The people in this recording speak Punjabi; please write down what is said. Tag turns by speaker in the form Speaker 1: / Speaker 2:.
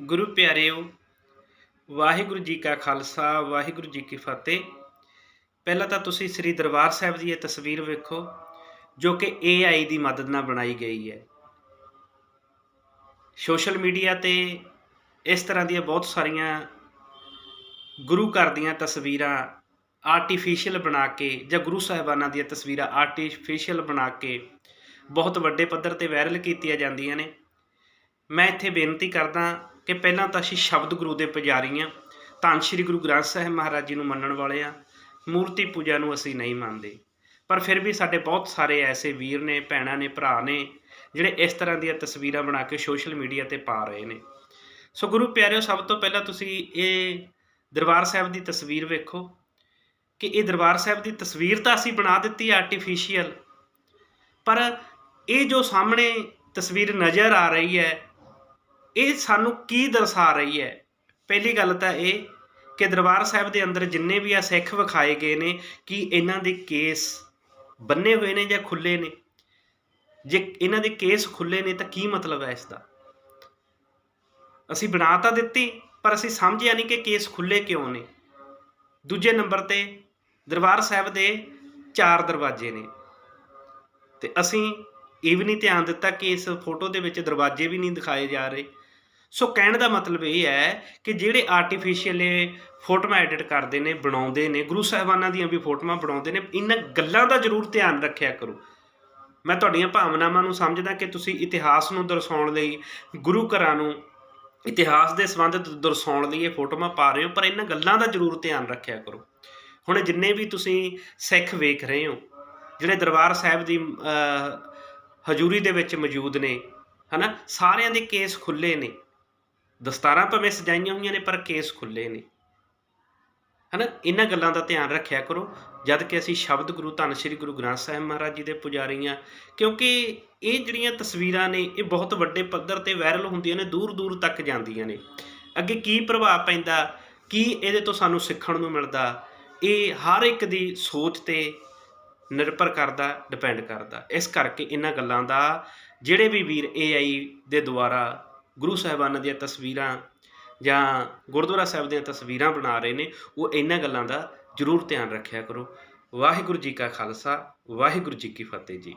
Speaker 1: ਗੁਰੂ ਪਿਆਰਿਓ, ਵਾਹਿਗੁਰੂ ਜੀ ਕਾ ਖਾਲਸਾ, ਵਾਹਿਗੁਰੂ ਜੀ ਕੀ ਫਤਿਹ। ਪਹਿਲਾਂ ਤਾਂ ਤੁਸੀਂ ਸ੍ਰੀ ਦਰਬਾਰ ਸਾਹਿਬ ਦੀ ਇਹ ਤਸਵੀਰ ਵੇਖੋ, ਜੋ ਕਿ AI ਦੀ ਮਦਦ ਨਾਲ ਬਣਾਈ ਗਈ ਹੈ। ਸੋਸ਼ਲ ਮੀਡੀਆ ਤੇ ਇਸ ਤਰ੍ਹਾਂ ਦੀਆਂ ਬਹੁਤ ਸਾਰੀਆਂ ਗੁਰੂ ਘਰ ਦੀਆਂ ਤਸਵੀਰਾਂ ਆਰਟੀਫੀਸ਼ੀਅਲ ਬਣਾ ਕੇ ਜਾਂ ਗੁਰੂ ਸਾਹਿਬਾਨਾਂ ਦੀਆਂ ਤਸਵੀਰਾਂ ਆਰਟੀਫੀਸ਼ੀਅਲ ਬਣਾ ਕੇ ਬਹੁਤ ਵੱਡੇ ਪੱਧਰ ਤੇ ਵਾਇਰਲ ਕੀਤੀਆਂ ਜਾਂਦੀਆਂ ਨੇ। ਮੈਂ ਇੱਥੇ ਬੇਨਤੀ ਕਰਦਾ ਕਿ ਪਹਿਲਾਂ ਤਾਂ ਅਸੀਂ ਸ਼ਬਦ ਗੁਰੂ ਦੇ ਪੁਜਾਰੀ ਹਾਂ ਧੰਨ ਸ਼੍ਰੀ ਗੁਰੂ ਗ੍ਰੰਥ ਸਾਹਿਬ ਮਹਾਰਾਜ ਜੀ ਨੂੰ ਮੰਨਣ ਵਾਲੇ ਆ ਮੂਰਤੀ ਪੂਜਾ ਨੂੰ ਅਸੀਂ ਨਹੀਂ ਮੰਨਦੇ। ਪਰ ਫਿਰ ਵੀ ਸਾਡੇ ਬਹੁਤ ਸਾਰੇ ਐਸੇ ਵੀਰ ਨੇ, ਭੈਣਾਂ ਨੇ, ਭਰਾ ਨੇ, ਜਿਹੜੇ ਇਸ ਤਰ੍ਹਾਂ ਦੀਆਂ ਤਸਵੀਰਾਂ ਬਣਾ ਕੇ ਸੋਸ਼ਲ ਮੀਡੀਆ ਤੇ ਪਾ ਰਹੇ ਨੇ। ਸੋ ਗੁਰੂ ਪਿਆਰਿਓ, ਸਭ ਤੋਂ ਪਹਿਲਾਂ ਤੁਸੀਂ ਇਹ ਦਰਬਾਰ ਸਾਹਿਬ ਦੀ ਤਸਵੀਰ ਵੇਖੋ ਕਿ ਇਹ ਦਰਬਾਰ ਸਾਹਿਬ ਦੀ ਤਸਵੀਰ ਤਾਂ ਅਸੀਂ ਬਣਾ ਦਿੱਤੀ ਆਰਟੀਫੀਸ਼ੀਅਲ ਪਰ ਇਹ ਜੋ ਸਾਹਮਣੇ ਤਸਵੀਰ ਨਜ਼ਰ ਆ ਰਹੀ ਹੈ ਇਹ ਸਾਨੂੰ ਕੀ ਦਰਸਾ ਰਹੀ ਹੈ? ਪਹਿਲੀ ਗੱਲ ਤਾਂ ਇਹ ਕਿ ਦਰਬਾਰ ਸਾਹਿਬ ਦੇ ਅੰਦਰ ਜਿੰਨੇ ਵੀ ਆ ਸਿੱਖ ਵਿਖਾਏ ਗਏ ਨੇ, ਕਿ ਇਹਨਾਂ ਦੇ ਕੇਸ ਬੰਨੇ ਹੋਏ ਨੇ ਜਾਂ ਖੁੱਲੇ ਨੇ? ਜੇ ਇਹਨਾਂ ਦੇ ਕੇਸ ਖੁੱਲੇ ਨੇ ਤਾਂ ਕੀ ਮਤਲਬ ਹੈ ਇਸ ਦਾ ਅਸੀਂ ਬਣਾ ਤਾਂ ਦਿੱਤੀ, ਪਰ ਅਸੀਂ ਸਮਝਿਆ ਨਹੀਂ ਕਿ ਕੇਸ ਖੁੱਲੇ ਕਿਉਂ ਨੇ। ਦੂਜੇ ਨੰਬਰ ਤੇ ਦਰਬਾਰ ਸਾਹਿਬ ਦੇ ਚਾਰ ਦਰਵਾਜ਼ੇ ਨੇ। ਤੇ ਅਸੀਂ ਇਹ ਵੀ ਨਹੀਂ ਧਿਆਨ ਦਿੱਤਾ ਕਿ ਇਸ ਫੋਟੋ ਦੇ ਵਿੱਚ ਦਰਵਾਜ਼ੇ ਵੀ ਨਹੀਂ ਦਿਖਾਏ ਜਾ ਰਹੇ। ਸੋ ਕਹਿਣ ਦਾ ਮਤਲਬ ਇਹ ਹੈ ਕਿ ਜਿਹੜੇ ਆਰਟੀਫੀਸ਼ੀਅਲ ਫੋਟੋਆਂ ਐਡਿਟ ਕਰਦੇ ਨੇ, ਬਣਾਉਂਦੇ ਨੇ, ਗੁਰੂ ਸਾਹਿਬਾਨਾਂ ਦੀਆਂ ਵੀ ਫੋਟੋਆਂ ਬਣਾਉਂਦੇ ਨੇ, ਇਹਨਾਂ ਗੱਲਾਂ ਦਾ ਜ਼ਰੂਰ ਧਿਆਨ ਰੱਖਿਆ ਕਰੋ। ਮੈਂ ਤੁਹਾਡੀਆਂ ਭਾਵਨਾਵਾਂ ਨੂੰ ਸਮਝਦਾ ਕਿ ਤੁਸੀਂ ਇਤਿਹਾਸ ਨੂੰ ਦਰਸਾਉਣ ਲਈ, ਗੁਰੂ ਘਰਾਂ ਨੂੰ ਇਤਿਹਾਸ ਦੇ ਸੰਬੰਧਿਤ ਦਰਸਾਉਣ ਲਈ ਇਹ ਫੋਟੋਆਂ ਪਾ ਰਹੇ ਹੋ, ਪਰ ਇਹਨਾਂ ਗੱਲਾਂ ਦਾ ਜ਼ਰੂਰ ਧਿਆਨ ਰੱਖਿਆ ਕਰੋ। ਹੁਣ ਜਿੰਨੇ ਵੀ ਤੁਸੀਂ ਸਿੱਖ ਵੇਖ ਰਹੇ ਹੋ, ਜਿਹੜੇ ਦਰਬਾਰ ਸਾਹਿਬ ਦੀ ਹਜ਼ੂਰੀ ਦੇ ਵਿੱਚ ਮੌਜੂਦ ਨੇ, ਹਨਾ, ਸਾਰਿਆਂ ਦੇ ਕੇਸ ਖੁੱਲੇ ਨੇ। ਦਸਤਾਰਾਂ ਭਾਵੇਂ ਸਜਾਈਆਂ ਹੋਈਆਂ ਨੇ, ਪਰ ਕੇਸ ਖੁੱਲੇ ਨੇ। ਹਨਾ? ਇਹਨਾਂ ਗੱਲਾਂ ਦਾ ਧਿਆਨ ਰੱਖਿਆ ਕਰੋ। ਜਦ ਕਿ ਅਸੀਂ ਸ਼ਬਦ ਗੁਰੂ ਧੰਨ ਸ਼੍ਰੀ ਗੁਰੂ ਗ੍ਰੰਥ ਸਾਹਿਬ ਮਹਾਰਾਜ ਜੀ ਦੇ ਪੁਜਾਰੀ ਹਾਂ, ਕਿਉਂਕਿ ਇਹ ਜਿਹੜੀਆਂ ਤਸਵੀਰਾਂ ਨੇ, ਇਹ ਬਹੁਤ ਵੱਡੇ ਪੱਧਰ ਤੇ ਵਾਇਰਲ ਹੁੰਦੀਆਂ ਨੇ ਦੂਰ ਦੂਰ ਤੱਕ ਜਾਂਦੀਆਂ ਨੇ। ਅੱਗੇ ਕੀ ਪ੍ਰਭਾਵ ਪੈਂਦਾ, ਕੀ ਇਹਦੇ ਤੋਂ ਸਾਨੂੰ ਸਿੱਖਣ ਨੂੰ ਮਿਲਦਾ, ਇਹ ਹਰ ਇੱਕ ਦੀ ਸੋਚ ਤੇ ਨਿਰਭਰ ਕਰਦਾ ਡਿਪੈਂਡ ਕਰਦਾ। ਇਸ ਕਰਕੇ ਇਹਨਾਂ ਗੱਲਾਂ ਦਾ, ਜਿਹੜੇ ਵੀ ਵੀਰ AI ਦੇ ਦੁਆਰਾ ਗੁਰੂ ਸਾਹਿਬਾਨਾਂ ਦੀਆਂ ਤਸਵੀਰਾਂ ਜਾਂ ਗੁਰਦੁਆਰਾ ਸਾਹਿਬ ਦੀਆਂ ਤਸਵੀਰਾਂ ਬਣਾ ਰਹੇ ਨੇ, ਉਹ ਇਹਨਾਂ ਗੱਲਾਂ ਦਾ ਜ਼ਰੂਰ ਧਿਆਨ ਰੱਖਿਆ ਕਰੋ। ਵਾਹਿਗੁਰੂ ਜੀ ਕਾ ਖਾਲਸਾ, ਵਾਹਿਗੁਰੂ ਜੀ ਕੀ ਫਤਿਹ ਜੀ।